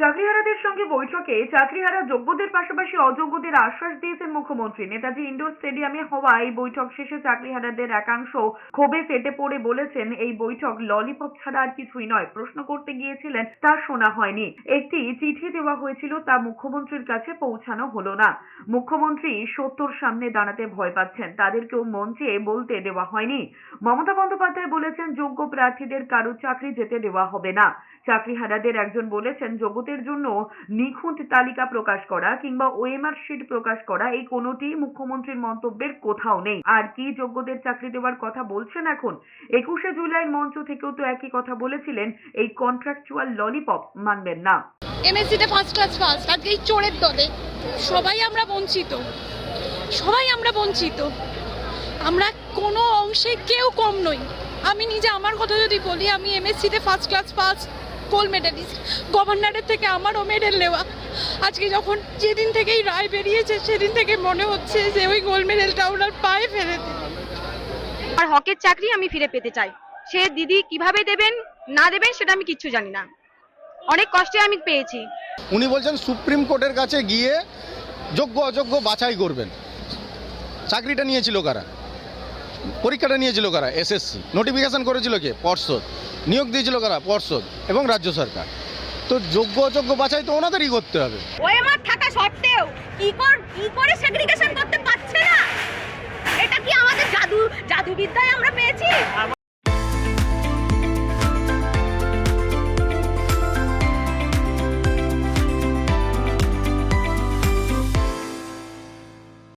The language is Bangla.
চাকরিহারাদের সঙ্গে বৈঠকে চাকরিহারা যোগ্যদের পাশাপাশি অযোগ্যদের আশ্বাস দিয়েছেন মুখ্যমন্ত্রী। নেতাজি ইন্ডোর স্টেডিয়ামে হওয়া এই বৈঠক শেষে চাকরিহারাদের একাংশ ক্ষোভে ফেটে পড়ে বলেছেন, এই বৈঠক ললিপপ ছাড়া আর কিছুই নয়। প্রশ্ন করতে গিয়েছিলেন, তা শোনা হয়নি। একটি চিঠি দেওয়া হয়েছিল, তা মুখ্যমন্ত্রীর কাছে পৌঁছানো হলো না। মুখ্যমন্ত্রী সত্যর সামনে দাঁড়াতে ভয় পাচ্ছেন। তাদেরকেও মঞ্চে বলতে দেওয়া হয়নি। মমতা বন্দ্যোপাধ্যায় বলেছেন, যোগ্য প্রার্থীদের কারও চাকরি যেতে দেওয়া হবে না। চাকরিহারাদের একজন বলেছেন যোগ্যদের জন্য নিখুঁত তালিকা প্রকাশ করা কিংবা ওএমআর শিট প্রকাশ করা, এই কোনোটি মুখ্যমন্ত্রীর মন্তব্যের কোথাও নেই। আর কি যোগ্যদের চাকরি দেওয়ার কথা বলছেন এখন? একুশে জুলাই মঞ্চ থেকেও তো একই কথা বলেছিলেন এই কন্ট্রাকচুয়াল ললিপপ মানবেন না। এমএসসিতে ফার্স্ট ক্লাস ফার্স্ট আজকে এই চোরের দলে। সবাই আমরা বঞ্চিত। সবাই আমরা বঞ্চিত। আমরা কোনো অংশে কেউ কম নই। আমি নিজে আমার কথা যদি বলি, আমি এমএসসিতে first class first gold medalist গভর্নরের থেকে আমারও মেডেল নেওয়া। আজকে যখন যেদিন থেকেই রায় বেরিয়েছে সেদিন থেকে মনে হচ্ছে যে ওই গোল্ড মেডেলটা ওনার পায়ে ফেলে আর হকের চাকরি আমি ফিরে পেতে চাই। সে দিদি কীভাবে দেবেন না দেবেন সেটা আমি কিচ্ছু জানি না। অনেক কষ্টে আমি পেয়েছি। উনি বলছেন সুপ্রিম কোর্টের কাছে গিয়ে যোগ্য অযোগ্য বাছাই করবেন। চাকরিটা নিয়েছিল কারা? পরীক্ষাটা নিয়েছিল কারা? এসএসসি নোটিফিকেশন করেছিল কে? পর্ষদ। নিয়োগ দিয়েছিল কারা? পর্ষদ এবং রাজ্য সরকার। তো যোগ্য অযোগ্য বাছাই তো ওনাদেরই করতে হবে। থাকা সত্ত্বেও কি করে এটা কি আমাদের